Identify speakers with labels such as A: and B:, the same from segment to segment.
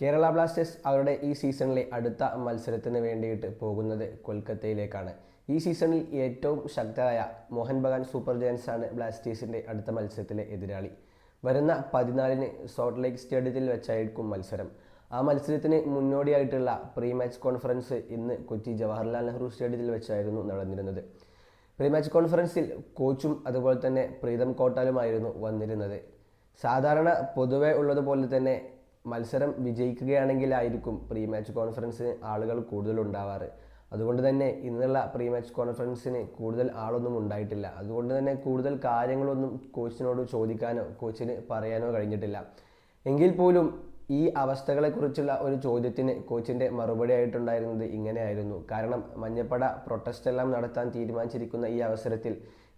A: Kerala Blasters അവരുടെ ഈ സീസണിലെ അടുത്ത മത്സരത്തിന് വേണ്ടിയിട്ട് പോകുന്നത് കൊൽക്കത്തയിലേക്കാണ്. ഈ സീസണിൽ ഏറ്റവും ശക്തരായ മോഹൻ ബഗാൻ സൂപ്പർ ജയൻസ് ആണ് ബ്ലാസ്റ്റേഴ്സിന്റെ അടുത്ത മത്സരത്തിലെ എതിരാളി. വരുന്ന പതിനാലിന് സോൾട്ട് ലേക്ക് സ്റ്റേഡിയത്തിൽ വെച്ചായിരിക്കും മത്സരം. ആ മത്സരത്തിന് മുന്നോടിയായിട്ടുള്ള പ്രീ മാച്ച് കോൺഫറൻസ് ഇന്ന് കൊച്ചി ജവഹർലാൽ നെഹ്റു സ്റ്റേഡിയത്തിൽ വെച്ചായിരുന്നു നടന്നിരുന്നത്. പ്രീ മാച്ച് കോൺഫറൻസിൽ കോച്ചും അതുപോലെ തന്നെ പ്രീതം കോട്ടാലുമായിരുന്നു വന്നിരുന്നത്. സാധാരണ പൊതുവെ ഉള്ളതുപോലെ തന്നെ മത്സരം വിജയിക്കുകയാണെങ്കിലായിരിക്കും പ്രീ മാച്ച് കോൺഫറൻസിന് ആളുകൾ കൂടുതൽ ഉണ്ടാവാറ് അതുകൊണ്ട് തന്നെ ഇന്നുള്ള പ്രീ മാച്ച് കോൺഫറൻസിന് കൂടുതൽ ആളൊന്നും ഉണ്ടായിട്ടില്ല. അതുകൊണ്ട് തന്നെ കൂടുതൽ കാര്യങ്ങളൊന്നും കോച്ചിനോട് ചോദിക്കാനോ കോച്ചിന് പറയാനോ കഴിഞ്ഞിട്ടില്ല. എങ്കിൽ പോലും ഈ അവസ്ഥകളെക്കുറിച്ചുള്ള ഒരു ചോദ്യത്തിന് കോച്ചിന്റെ മറുപടി ആയിട്ടുണ്ടായിരുന്നത് ഇങ്ങനെയായിരുന്നു. കാരണം മഞ്ഞപ്പട പ്രൊട്ടസ്റ്റ് എല്ലാം നടത്താൻ തീരുമാനിച്ചിരിക്കുന്ന ഈ അവസരത്തിൽ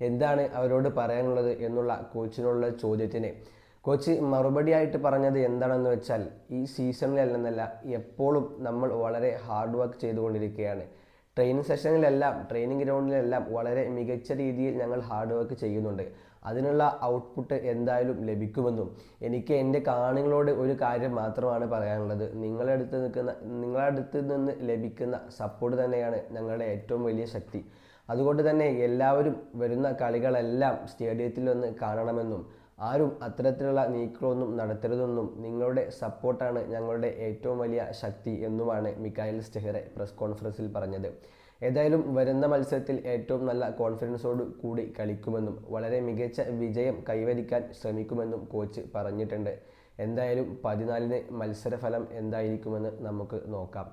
A: എന്താണ് അവരോട് പറയാനുള്ളത് എന്നുള്ള കോച്ചിനുള്ള ചോദ്യത്തിന് കോച്ച് മറുപടി ആയിട്ട് പറഞ്ഞത് എന്താണെന്ന് വെച്ചാൽ ഈ സീസണിലല്ലെന്നല്ല എപ്പോഴും നമ്മൾ വളരെ ഹാർഡ് വർക്ക് ചെയ്തുകൊണ്ടിരിക്കുകയാണ്. ട്രെയിനിങ് സെഷനിലെല്ലാം ട്രെയിനിങ് ഗ്രൗണ്ടിലെല്ലാം വളരെ മികച്ച രീതിയിൽ ഞങ്ങൾ ഹാർഡ് വർക്ക് ചെയ്യുന്നുണ്ട്. അതിനുള്ള ഔട്ട്പുട്ട് എന്തായാലും ലഭിക്കുമെന്നും എനിക്ക് എന്റെ കാണികളോട് ഒരു കാര്യം മാത്രമാണ് പറയാനുള്ളത്. നിങ്ങളുടെ അടുത്ത് നിൽക്കുന്ന നിങ്ങളുടെ അടുത്ത് നിന്ന് ലഭിക്കുന്ന സപ്പോർട്ട് തന്നെയാണ് ഞങ്ങളുടെ ഏറ്റവും വലിയ ശക്തി. അതുകൊണ്ട് തന്നെ എല്ലാവരും വരുന്ന കളികളെല്ലാം സ്റ്റേഡിയത്തിൽ വന്ന് കാണണമെന്നും ആരും അത്തരത്തിലുള്ള നീക്കങ്ങളൊന്നും നടത്തരുതെന്നും നിങ്ങളുടെ സപ്പോർട്ടാണ് ഞങ്ങളുടെ ഏറ്റവും വലിയ ശക്തി എന്നുമാണ് മിക്കായൽ സ്റ്റെഹറെ പ്രസ് കോൺഫറൻസിൽ പറഞ്ഞത്. ഏതായാലും വരുന്ന മത്സരത്തിൽ ഏറ്റവും നല്ല കോൺഫിഡൻസോട് കൂടി കളിക്കുമെന്നും വളരെ മികച്ച വിജയം കൈവരിക്കാൻ ശ്രമിക്കുമെന്നും കോച്ച് പറഞ്ഞിട്ടുണ്ട്. എന്തായാലും പതിനാലിന് മത്സരഫലം എന്തായിരിക്കുമെന്ന് നമുക്ക് നോക്കാം.